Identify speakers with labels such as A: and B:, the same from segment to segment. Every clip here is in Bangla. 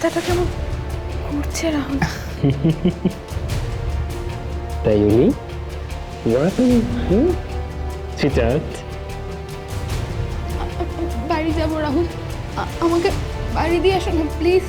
A: মাথাটা কেমন ঘুরছে রাহুল?
B: তাই উনি?
A: বাড়ি যাব রাহুল। আমাকে বাড়ি দিয়ে আসো না প্লিজ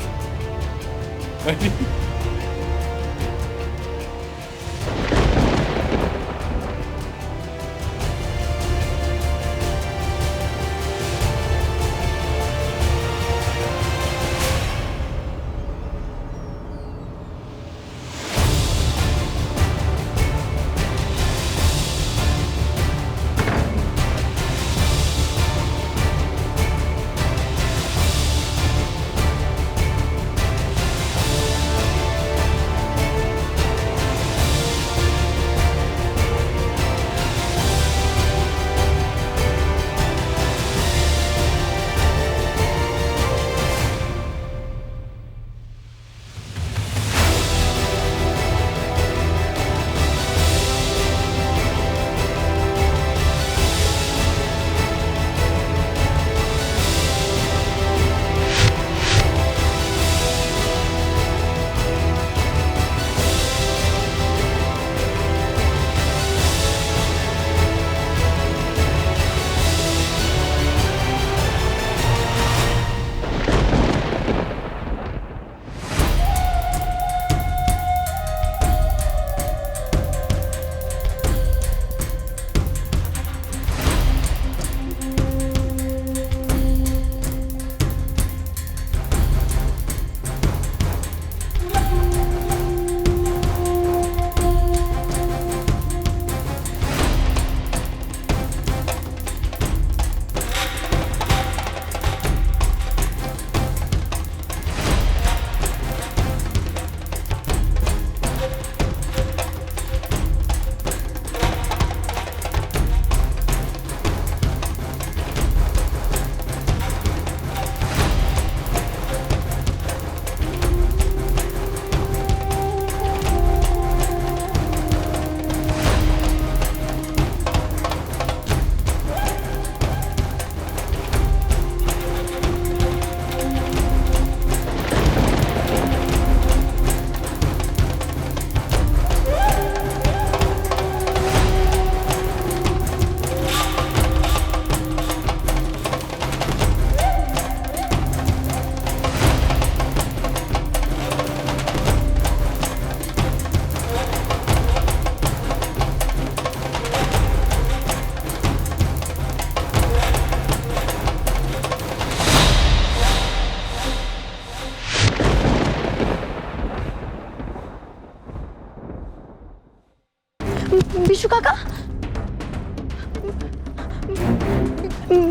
A: বিশু কাকা?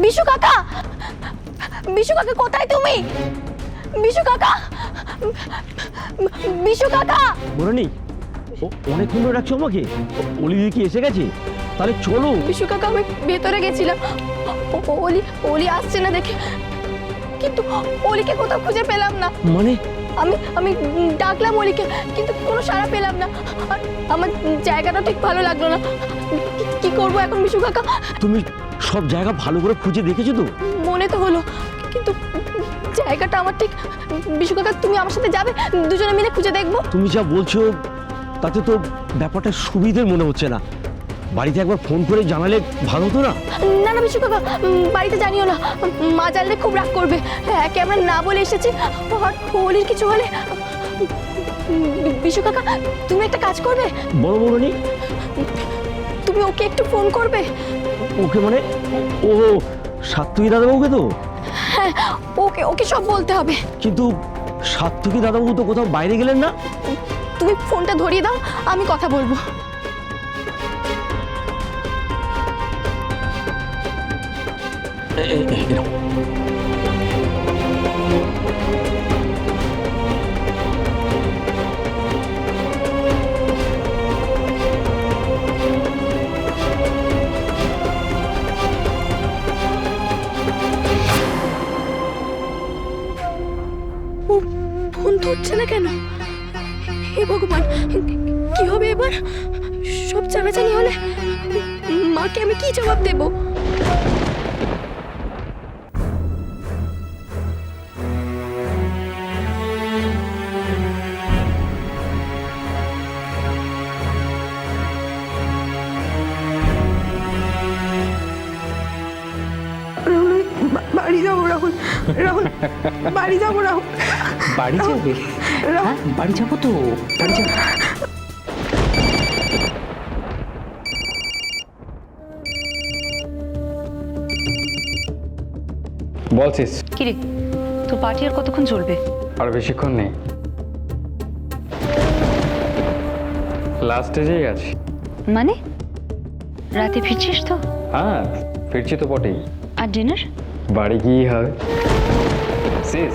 A: বিশু কাকা? বিশু কাকা কোথায় তুমি? বিশু কাকা? বিশু কাকা?
C: বলনি অনেকক্ষণ ধরে রাখছো আমাকে? অলি দিদি কি এসে গেছে? তাহলে চলো।
A: বিশু কাকা আমি ভেতরে গেছিলাম। ও- ও- ওলি ওলি আসছে না দেখে। কিন্তু ওলিকে কোথাও খুঁজে পেলাম না।
C: মানে?
A: আমি আমি ডাকলাম ওলিকে কিন্তু কোনো সাড়া পেলাম না। আর আমার জায়গাটা ঠিক ভালো লাগল না। কি- কি করব এখন বিশু কাকা?
C: তুমি সব জায়গা ভালো করে খুঁজে দেখেছ তো?
A: মনে তো হলো কিন্তু জায়গাটা আমার ঠিক বিশু কাকা তুমি আমার সাথে যাবে? দুজনে মিলে খুঁজে দেখব।
C: তুমি যা বলছো তাতে তো ব্যাপারটা সুবিধের মনে হচ্ছে না। বাড়িতে একবার ফোন করে জানালে ভালো হতো না?
A: না না বিশু কাকা বাড়িতে জানিও না। মা জানলে খুব রাগ করবে। একে আমরা না বলে এসেছি আর হোলির কিছু হলে। বিশু কাকা তুমি একটা কাজ করবে?
C: বড় বড়নি
A: তুমি ওকে একটু ফোন করবে।
C: ওকে মানে? ও সাত্তকী দাদাবাবুকে তো?
A: হ্যাঁ ওকে ওকে সব বলতে হবে।
C: কিন্তু সাত্তকী দাদাবাবু তো কোথাও বাইরে গেলেন না?
A: তুমি ফোনটা ধরিয়ে দাও আমি কথা বলব। ফোন ধরছে না কেন? হে ভগবান, কি হবে এবার? সব জানাজানি হলে মাকে আমি কি জবাব দেব?
D: বাড়ি যাব রাহুল বাড়ি যাবে? রাহুল
B: বাড়ি যাব তো বাড়ি যাব। বলছিস
E: কিরে তোর পার্টি আর কতক্ষণ চলবে?
F: আর বেশিক্ষণ নেই। লাস্ট স্টেজেই আছি।
E: মানে? রাতে ফিরছিস তো?
F: হ্যাঁ ফিরছি তো বটেই।
E: আর ডিনার?
F: বাড়ি গিয়ে হবে। শেষ।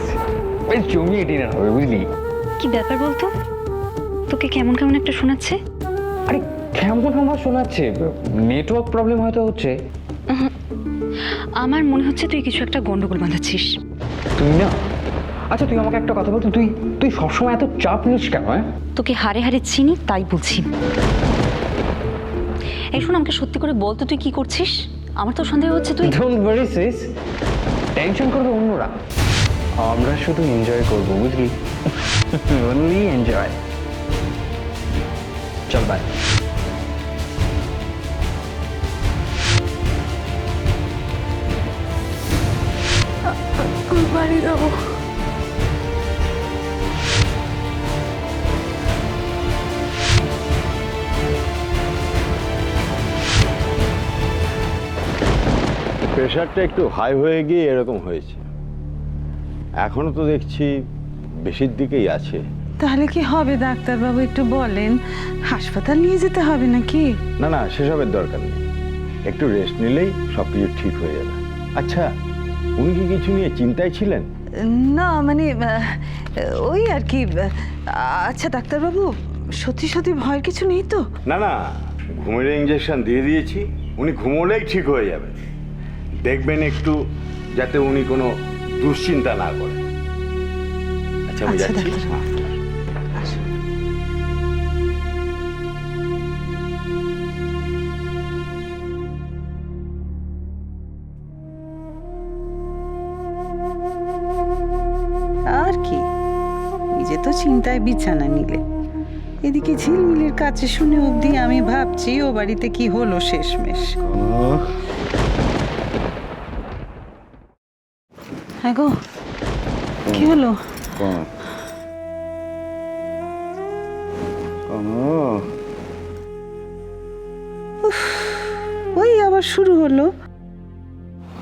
F: বেশ জমিয়ে ডিনার হবে বুঝলি।
E: কি ব্যাপার বলতো? তোকে কেমন কেমন একটা শোনাচ্ছে?
F: আরে কেমন আমার শোনাচ্ছে? নেটওয়ার্ক প্রবলেম হয়তো হচ্ছে।
E: আমার মনে হচ্ছে তুই কিছু একটা গন্ডগোল বাঁধাচ্ছিস।
F: তুই না? আচ্ছা তুই আমাকে একটা কথা বলতো তুই তুই সবসময় এত চাপ নিস কেন হ্যাঁ?
E: তোকে হারে হারে চিনি তাই বলছি। এই শোন আমাকে সত্যি করে বলতো তুই কি করছিস? আমার তো সন্দেহ হচ্ছে তুই
F: ডোন্ট ওয়ারি সিস টেনশন করবে অন্যরা। আমরা শুধু এনজয় করব বুঝলি? অনলি এনজয় চল বাই
D: বাড়ি যাব
G: প্রেশারটা একটু হাই হয়ে গিয়ে এরকম হয়েছে। এখনও তো দেখছি বেশির দিকেই আছে।
H: তাহলে কি হবে ডাক্তারবাবু একটু বলেন। হাসপাতাল নিয়ে যেতে হবে নাকি?
G: না না সেসবের দরকার নেই। একটু রেস্ট নিলেই সব কিছু ঠিক হয়ে যাবে। আচ্ছা উনি কি কিছু নিয়ে চিন্তায় ছিলেন?
H: না মানে ওই আর কি আচ্ছা ডাক্তারবাবু সত্যি সত্যি ভয়ের কিছু নেই তো?
G: না না ঘুমের ইঞ্জেকশন দিয়ে দিয়েছি উনি ঘুমোলেই ঠিক হয়ে যাবে। দেখবেন একটু যাতে উনি কোনো দুশ্চিন্তা না করেন আচ্ছা আমি
H: আচ্ছা,
G: যাচ্ছি। হ্যাঁ।
H: আসুন। আর কি নিজে তো চিন্তায় বিছানা নিলে এদিকে ঝিলমিলের কাছে শুনে অবধি আমি ভাবছি ও বাড়িতে কি হলো শেষমেশ হ্যাঁ গো কি হলো? ওই আবার শুরু হলো।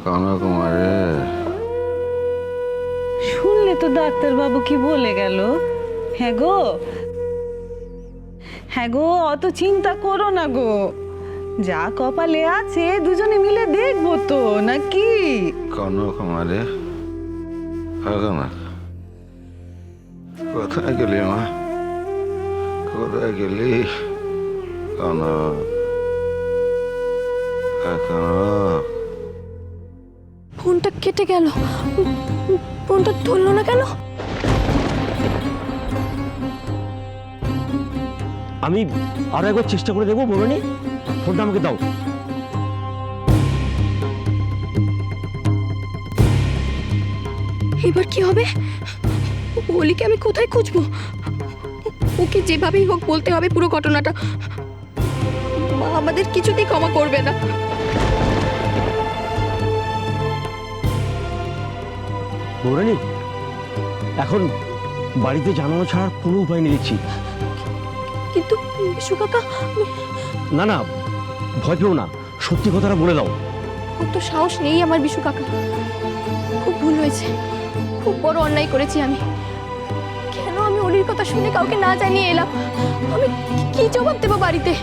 G: কনকুমারে।
H: শুনলে তো ডাক্তারবাবু কি বলে গেল? হ্যাঁ গো। হ্যাঁ গো অত চিন্তা করো না গো। যা কপালে আছে দুজনে মিলে দেখব তো নাকি?
I: কনকুমারে। না কোথায় গেলি মা কোথায় গেলি কনক কনক
A: ফোনটা কেটে গেল ফোনটা ধরলো না কেন
C: আমি আরও একবার চেষ্টা করে দেখব বলনি ফোনটা আমাকে দাও
A: এবার কি হবে? অলিকে আমি কোথায় খুঁজবো? ওকে যেভাবেই হোক বলতে হবে পুরো ঘটনাটা। মা আমাদের কিছুতেই ক্ষমা করবে না।
C: বৌরানি এখন বাড়িতে জানানো ছাড়ার কোনো উপায় নেই দেখছি।
A: কিন্তু বিশু কাকা।
C: না না ভয় পেও না সত্যি কথাটা বলে দাও।
A: অত সাহস নেই আমার বিশু কাকা। খুব ভুল হয়েছে। খুব বড় অন্যায় করেছি আমি। কেন আমি অলির কথা শুনে কাউকে না জানিয়ে এলাম? আমি কি- জবাব দেবো বাড়িতে?